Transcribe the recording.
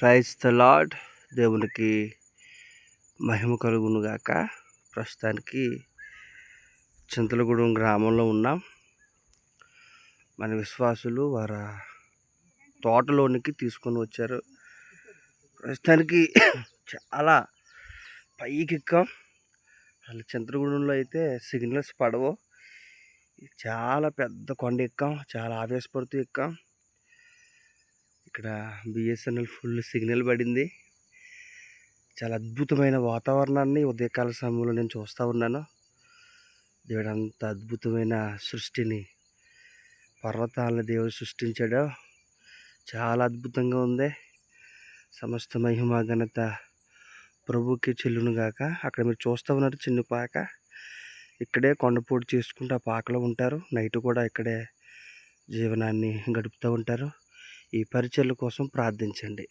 Praise the lord దేవునికి మహిమ కలుగునుగాక. ప్రస్తుతానికి చింతలగూడెం గ్రామంలో ఉన్నాం. మన విశ్వాసులు వారి తోటలోనికి తీసుకొని వచ్చారు. ప్రస్తుతానికి చాలా పైకి ఎక్కాం. అసలు చింతలగూడెంలో అయితే సిగ్నల్స్ పడవు. చాలా పెద్ద కొండ ఎక్కాం. చాలా ఆవేశపడుతూ ఎక్కాం. ఇక్కడ బిఎస్ఎన్ఎల్ ఫుల్ సిగ్నల్ పడింది. చాలా అద్భుతమైన వాతావరణాన్ని ఉదయకాల సమయంలో నేను చూస్తూ ఉన్నాను. దేవుడు అంత అద్భుతమైన సృష్టిని పర్వతాలను దేవుడు సృష్టించాడు. చాలా అద్భుతంగా ఉంది. సమస్త మహిమ ఘనత ప్రభుకి చెల్లును గాక. అక్కడ మీరు చూస్తూ ఉన్నారు చిన్న పాక. ఇక్కడే కొండపూడి చేసుకుంటూ ఆ పాకలో ఉంటారు. నైట్ కూడా ఇక్కడే జీవనాన్ని గడుపుతూ ఉంటారు. ఈ పరిచర్ల కోసం ప్రార్థించండి.